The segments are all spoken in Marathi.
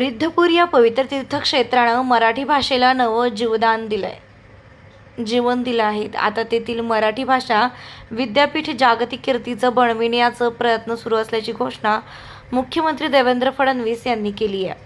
रिद्धपूर या पवित्र तीर्थक्षेत्रानं मराठी भाषेला नवं जीवदान दिलं आहे जीवन दिलं आहे. आता तेथील मराठी भाषा विद्यापीठ जागतिक कीर्तीचं बनविण्याचा प्रयत्न सुरू असल्याची घोषणा मुख्यमंत्री देवेंद्र फडणवीस यांनी केली आहे.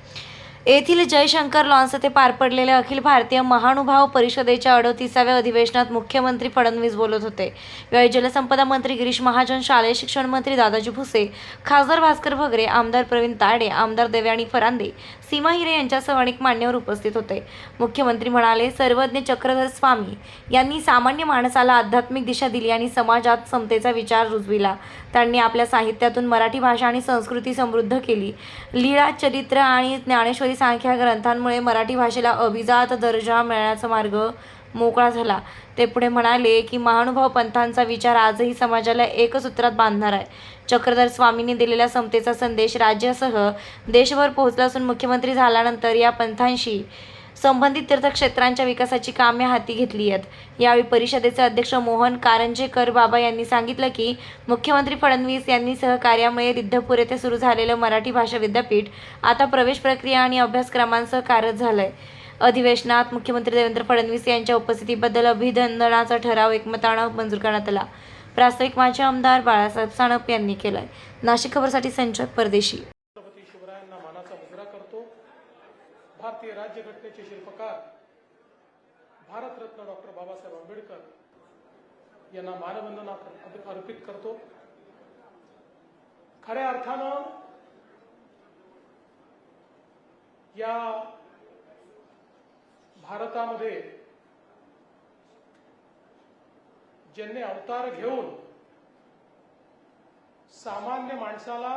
येथील जयशंकर लॉन्स येथे पार पडलेल्या अखिल भारतीय महानुभाव परिषदेच्या अडतीसाव्या अधिवेशनात मुख्यमंत्री फडणवीस बोलत होते. यावेळी जलसंपदा मंत्री गिरीश महाजन शालेय शिक्षण मंत्री दादाजी भुसे खासदार भास्कर भगरे आमदार प्रवीण ताडे आमदार देवयानी फरांदे सीमा हिरे यांच्यासह अनेक मान्यवर उपस्थित होते. मुख्यमंत्री म्हणाले सर्वज्ञ चक्रधर स्वामी यांनी सामान्य माणसाला आध्यात्मिक दिशा दिली आणि समाजात समतेचा विचार रुजविला. त्यांनी आपल्या साहित्यातून मराठी भाषा आणि संस्कृती समृद्ध केली. लीळा चरित्र आणि ज्ञानेश्वरी सारख्या ग्रंथांमुळे मराठी भाषेला अभिजात दर्जा मिळण्याचा मार्ग मोकळा झाला. ते पुढे म्हणाले की महानुभाव पंथांचा विचार आजही समाजाला एकसूत्रात बांधणार आहे. चक्रधर स्वामींनी दिलेला समतेचा संदेश राज्यासह देशभर पोहोचला असून मुख्यमंत्री झाल्यानंतर या पंथांशी संबंधित तीर्थक्षेत्रांच्या विकासाची कामे हाती घेतली आहेत. यावेळी परिषदेचे अध्यक्ष मोहन कारंजेकर बाबा यांनी सांगितलं की मुख्यमंत्री फडणवीस यांनी सहकार्यामुळे रिद्धपूर येथे सुरू झालेलं मराठी भाषा विद्यापीठ आता प्रवेश प्रक्रिया आणि अभ्यासक्रमांसह कार्यरत झालंय. अधिवेशनात मुख्यमंत्री देवेंद्र फडणवीस यांच्या उपस्थितीबद्दल अभिनंदनाचा ठराव एकमतानं मंजूर करण्यात आला. प्रास्ताविक माजी आमदार बाळासाहेब सानप यांनी केलाय. नाशिक खबरसाठी संजय परदेशी छत्रपती शिवरायांना मानाचा मुजरा करतो भारतीय राज्यघटनेचे शिल्पकार भारतरत्न डॉक्टर बाबासाहेब आंबेडकर यांना मानवंदना अर्पित करतो. खऱ्या अर्थानं या भारतामध्ये ज्यांनी अवतार घेऊन सामान्य माणसाला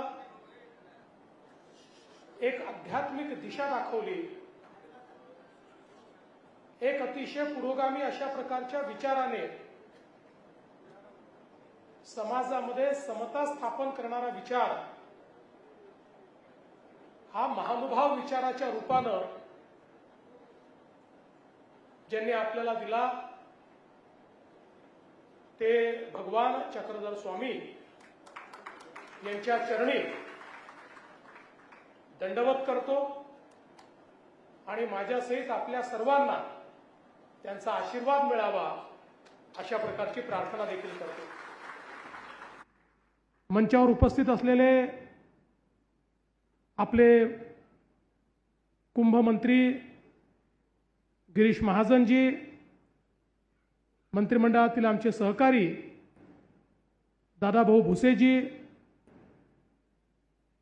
एक आध्यात्मिक दिशा दाखवली एक अतिशय पुरोगामी अशा प्रकारच्या विचाराने समाजामध्ये समता स्थापन करणारा विचार हा महानुभाव विचाराच्या रूपानं ज्यांनी आपल्याला दिला ते भगवान चक्रधर स्वामी यांच्या चरणी दंडवत करतो आणि माझ्यासहित आपल्या सर्वांना त्यांचा आशीर्वाद मिळावा अशा प्रकारची प्रार्थना देखील करतो. मंचावर उपस्थित असलेले आपले कुंभमंत्री गिरीश महाजनजी मंत्रिमंडळातील आमचे सहकारी दादाभाऊ भुसेजी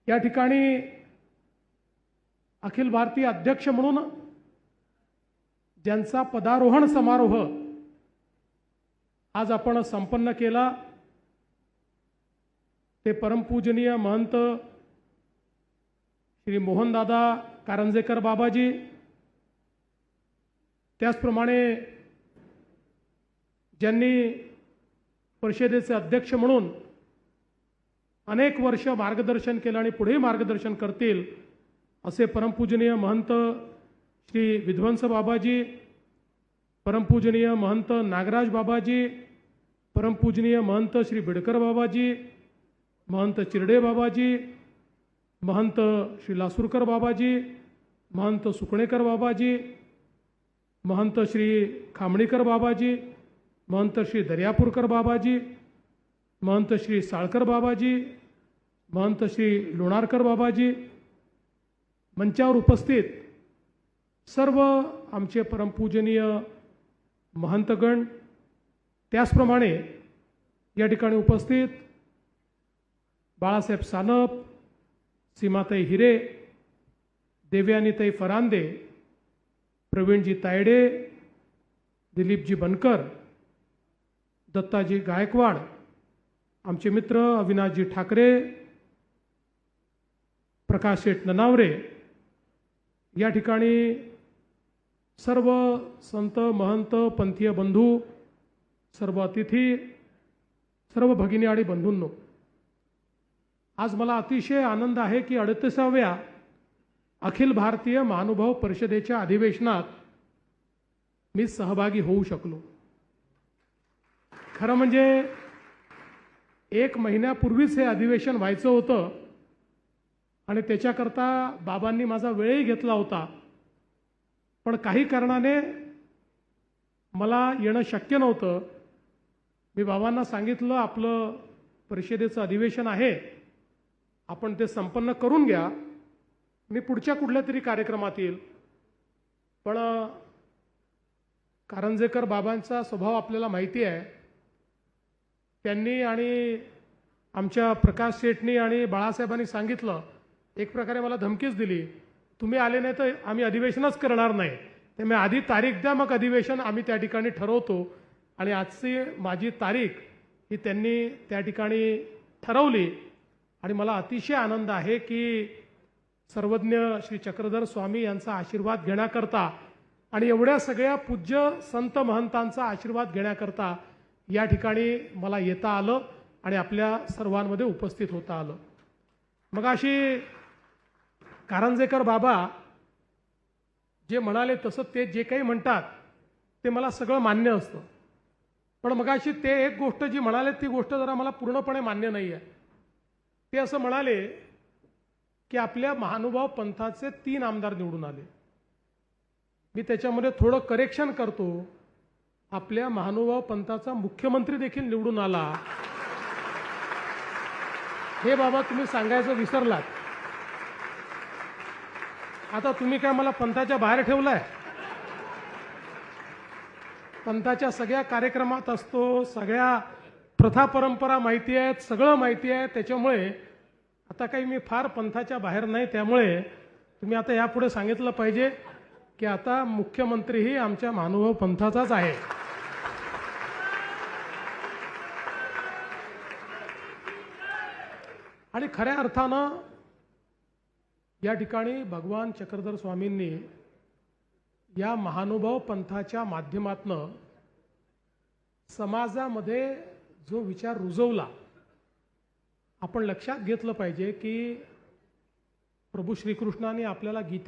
या ठिकाणी अखिल भारतीय अध्यक्ष म्हणून ज्यांचा पदारोहण समारोह आज आपण संपन्न केला ते परमपूजनीय महंत श्री मोहनदादा कारंजेकर बाबाजी. त्याचप्रमाणे ज्यांनी परिषदेचे अध्यक्ष म्हणून अनेक वर्ष मार्गदर्शन केलं आणि पुढेही मार्गदर्शन करतील असे परमपूजनीय महंत श्री विध्वंस बाबाजी परमपूजनीय महंत नागराज बाबाजी परमपूजनीय महंत श्री बिडकर बाबाजी महंत चिरडे बाबाजी महंत श्री लासूरकर बाबाजी महंत सुकणेकर बाबाजी महंत श्री खामणीकर बाबाजी महंत श्री दर्यापूरकर बाबाजी महंत श्री साळकर बाबाजी महंत श्री लोणारकर बाबाजी मंचावर उपस्थित सर्व आमचे परमपूजनीय महंतगण त्याचप्रमाणे या ठिकाणी उपस्थित बाळासाहेब सानप सीमाताई हिरे देवयानीताई फरांदे प्रवीणजी तायडे दिलीपजी बनकर दत्ताजी गायकवाड आमचे मित्र अविनाशजी ठाकरे प्रकाश शेठ ननावरे या ठिकाणी सर्व संत महंत पंथीय बंधू सर्व अतिथी सर्व भगिनी आणि बंधूंनो आज मला अतिशय आनंद आहे की अडतीसाव्या अखिल भारतीय महानुभाव परिषदेच्या अधिवेशनात मी सहभागी होऊ शकलो. खरं म्हणजे एक महिन्यापूर्वीच हे अधिवेशन व्हायचं होतं आणि त्याच्याकरता बाबांनी माझा वेळही घेतला होता. पण काही कारणाने मला येणं शक्य नव्हतं. मी बाबांना सांगितलं आपलं परिषदेचं अधिवेशन आहे आपण ते संपन्न करून घ्या. मी पुढच्या कुठल्या तरी कार्यक्रमात येईल. पण कारंजेकर बाबांचा स्वभाव आपल्याला माहिती आहे. त्यांनी आणि आमच्या प्रकाश शेटनी आणि बाळासाहेबांनी सांगितलं एक प्रकारे मला धमकीच दिली. तुम्ही आले नाही तर आम्ही अधिवेशनच करणार नाही. त्यामुळे आधी तारीख द्या मग अधिवेशन आम्ही त्या ठिकाणी ठरवतो. आणि आजची माझी तारीख ही त्यांनी त्या ठिकाणी ठरवली. आणि मला अतिशय आनंद आहे की सर्वज्ञ श्री चक्रधर स्वामी यांचा आशीर्वाद घेण्याकरता आणि एवढ्या सगळ्या पूज्य संत महंतांचा आशीर्वाद घेण्याकरता या ठिकाणी मला येता आलं आणि आपल्या सर्वांमध्ये उपस्थित होता आलं. मग अशी कारंजेकर बाबा जे म्हणाले तसं ते जे काही म्हणतात ते मला सगळं मान्य असतं. पण मगाशी ते एक गोष्ट जी म्हणाले ती गोष्ट जरा मला पूर्णपणे मान्य नाही आहे ते असं म्हणाले की आपल्या महानुभाव पंथाचे तीन आमदार निवडून आले. मी त्याच्यामध्ये थोडं करेक्शन करतो. आपल्या महानुभाव पंथाचा मुख्यमंत्री देखील निवडून आला. हे बाबा तुम्ही सांगायचं विसरलात. आता तुम्ही काय मला पंथाच्या बाहेर ठेवलाय? पंथाच्या सगळ्या कार्यक्रमात असतो सगळ्या प्रथा परंपरा माहिती आहेत सगळं माहिती आहे. त्याच्यामुळे आता काही मी फार पंथाच्या बाहेर नाही त्यामुळे तुम्ही आता यापुढे सांगितलं पाहिजे की आता मुख्यमंत्रीही आमच्या महानुभाव पंथाचाच आहे. आणि खऱ्या अर्थानं या ठिकाणी भगवान चक्रधर स्वामींनी या महानुभाव पंथाच्या माध्यमातनं समाजामध्ये जो विचार रुजवला आपण लक्षात घेतलं पाहिजे की प्रभू श्रीकृष्णाने आपल्याला गीते